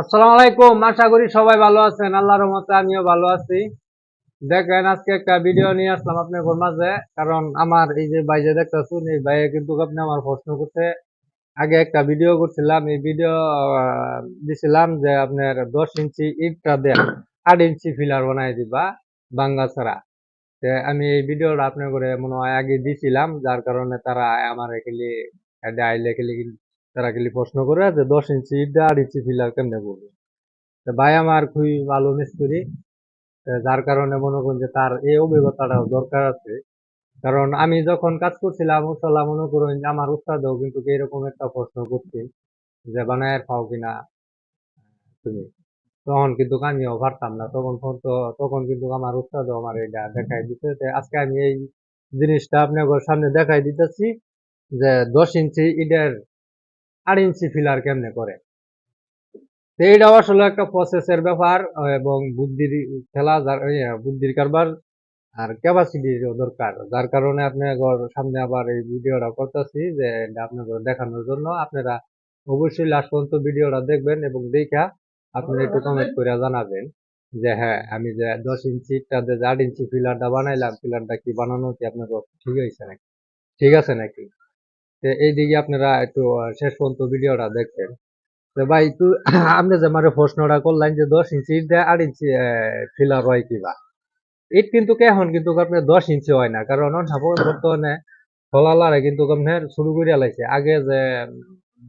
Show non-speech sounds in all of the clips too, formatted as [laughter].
আসসালামু আলাইকুম, আশা করি সবাই ভালো আছেন। আল্লাহর রহমতে আমিও ভালো আছি। দেখেন, আজকে একটা ভিডিও নিয়ে আসলাম আপনাদের মাঝে, কারণ আমার এই যে ভাই যে দেখতেছুন, এই ভাইয়ে কিন্তু আপনি আমার প্রশ্ন করতে আগে একটা ভিডিও করছিলাম। এই ভিডিও দিছিলাম যে আপনার দশ ইঞ্চি ইটটা দেন, আট ইঞ্চি ফিলার বানাই দিবা, বাঙ্গা ছাড়া। তে আমি এই ভিডিওটা আপনার করে মনে হয় আগে দিছিলাম, যার কারণে তারা আমার এখানে আইলে খেলে তারা খালি প্রশ্ন করে যে দশ ইঞ্চি ইট আট ইঞ্চি ফিলার কেমনে তো ভাই আমার খুবই ভালো মিস্ত্রি যার কারণে মনে করুন যে তার এই অভিজ্ঞতাটাও দরকার আছে। কারণ আমি যখন কাজ করছিলাম উসাল্লাহ মনে করুন আমার উস্তাদেও কিন্তু এরকম একটা প্রশ্ন করছে যে বানায়ের পাও কিনা তুমি? তখন কিন্তু আমিও পারতাম না। তখন তো, তখন কিন্তু আমার উস্তাদও আমার এটা দেখাই দিতে আজকে আমি এই জিনিসটা আপনাদের সামনে দেখাই দিতেছি যে দশ ইঞ্চি ইটের আট ইঞ্চি ফিলার কেমনে করে? তো এইটাও আসলে একটা প্রসেসের ব্যাপার, এবং বুদ্ধির খেলা যার বুদ্ধির কারবার আর ক্যাপাসিটির দরকার। যার কারণে আপনার সামনে আবার এই ভিডিওটা করতেছি যে আপনাদের দেখানোর জন্য। আপনারা অবশ্যই লাস্ট পর্যন্ত ভিডিওটা দেখবেন এবং দেখা, আপনারা একটু কমেন্ট করে জানাবেন যে হ্যাঁ আমি যে দশ ইঞ্চিটা যে আট ইঞ্চি ফিলারটা বানাইলাম ফিলারটা কি বানানো কি আপনার ঠিক হয়েছে নাকি? ঠিক আছে নাকি? তো এই দিকে আপনারা একটু শেষ পর্যন্ত ভিডিওটা দেখবেন। তো ভাই, তু [clears throat] আপনি যে আমার প্রশ্নটা করলেন যে দশ ইঞ্চি ইট দিয়ে আট ইঞ্চি ফিলার হয় কিবা? ইট কিন্তু এখন কিন্তু আপনার দশ ইঞ্চি হয় না। কারণ সাপোজ বর্তমানে ফলালারে কিন্তু আপনার শুরু করে লাইছে। আগে যে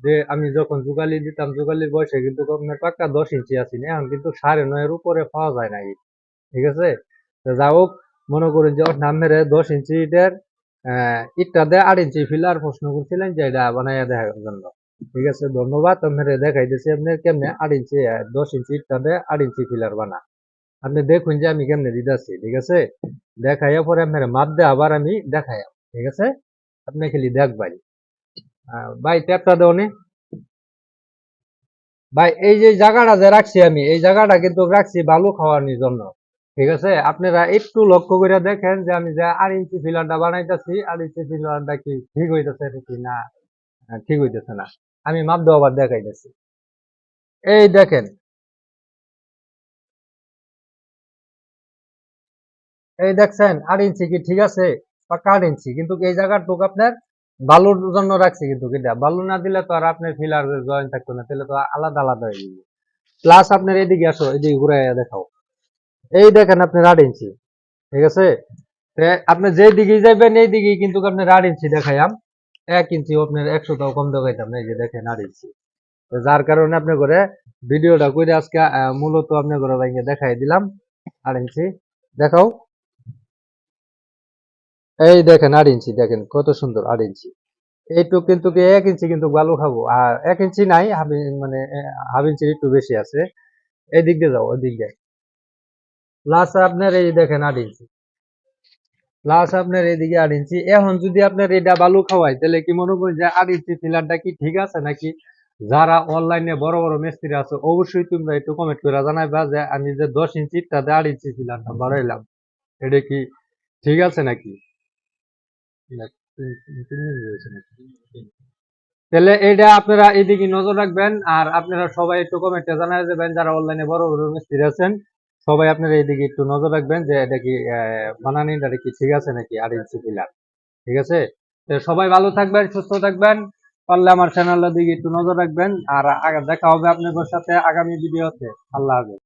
যে আমি যখন যুগালি দিতাম, যুগালির বয়সে কিন্তু আপনার পাক্কা দশ ইঞ্চি আছি। না এখন কিন্তু সাড়ে নয়ের উপরে পাওয়া যায় না ঠিক আছে? যা হোক, মনে করুন যে নামের দশ ইঞ্চি ইটের ইটটা দিয়ে আট ইঞ্চি ফিলার প্রশ্ন করছিলেন যে এটা বানাইয়া দেখার জন্য ঠিক আছে ধন্যবাদ। আপনার দেখাই দিচ্ছি আপনি কেমনে আট ইঞ্চি দশ ইঞ্চি দিয়ে আট ইঞ্চি ফিলার বানা। আপনি দেখুন যে আমি কেমনে দিতেছি ঠিক আছে? দেখাইয়া পরে আপনার মাপ দিয়ে আবার আমি দেখাই ঠিক আছে? আপনি খালি দেখ ভাই। আহ, ভাই ট্যাপটা দেও ভাই এই যে জায়গাটা যে রাখছি আমি এই জায়গাটা কিন্তু রাখছি বালু খাওয়ানোর জন্য। ঠিক আছে? আপনারা একটু লক্ষ্য করে দেখেন যে আমি যে আট ইঞ্চি ফিলারটা বানাইতেছি, আট ইঞ্চি ফিলারটা কি ঠিক হইতেছে কি না? ঠিক হইতেছে না। আমি মাপ আবার দেখাইতেছি। এই দেখেন। এই দেখছেন, আট ইঞ্চি কি ঠিক আছে আট ইঞ্চি? কিন্তু এই জায়গাটুকু আপনার বালুর জন্য রাখছি কিন্তু কিটা বালু না দিলে তো আর আপনার ফিলার জয়েন থাকতো না, তাহলে তো আলাদা আলাদা হয়ে যাবে। প্লাস আপনার এদিকে আসো, এদিকে ঘুরে দেখাও। এই দেখেন আপনি আট ইঞ্চি, ঠিক আছে? আপনি যে দিকে যাবেন এই দিকে কিন্তু আপনার আট ইঞ্চি দেখাইলাম এক ইঞ্চি আপনার একশোটাও কম দেখাইতাম এই যে দেখেন আট ইঞ্চি। যার কারণে আপনি করে ভিডিওটা করে আজকে মূলত আপনি করে ভাইকে দেখাই দিলাম আট ইঞ্চি। দেখাও। এই দেখেন আট ইঞ্চি, দেখেন কত সুন্দর আট ইঞ্চি। এইটুক কিন্তু এক ইঞ্চি কিন্তু বালু খাব। আর এক ইঞ্চি নাই মানে হাফ ইঞ্চি একটু বেশি আছে। এই দিক দিয়ে যাও, ওই দিক দিয়ে। প্লাস আপনার এই দেখেন আট ইঞ্চি প্লাস আপনার এইদিকে আট ইঞ্চি এখন যদি আপনার এটা বালু খাওয়াই, তাহলে কি মনে যে আট ইঞ্চি কি ঠিক আছে নাকি? যারা অনলাইনে বড় বড় মিস্ত্রি আছে, অবশ্যই তোমরা একটু কমেন্ট করে জানাইবা যে আমি যে দশ ইঞ্চিটাতে আট ইঞ্চি বাড়াইলাম এটা কি ঠিক আছে নাকি? তাহলে এটা আপনারা এদিকে নজর রাখবেন, আর আপনারা সবাই একটু কমেন্টে জানাই দেবেন, যারা অনলাইনে বড় বড় মিস্ত্রি আছেন। সবাই আপনারা এদিকে একটু নজর রাখবেন যে এটা কি বানানি, এটা কি ঠিক আছে নাকি আর ইঞ্চি পিলার ঠিক আছে? সবাই ভালো থাকবেন, সুস্থ থাকবেন। পারলে আমার চ্যানেলের দিকে একটু নজর রাখবেন। আর দেখা হবে আপনাদের সাথে আগামী ভিডিওতে আল্লাহ হাফেজ।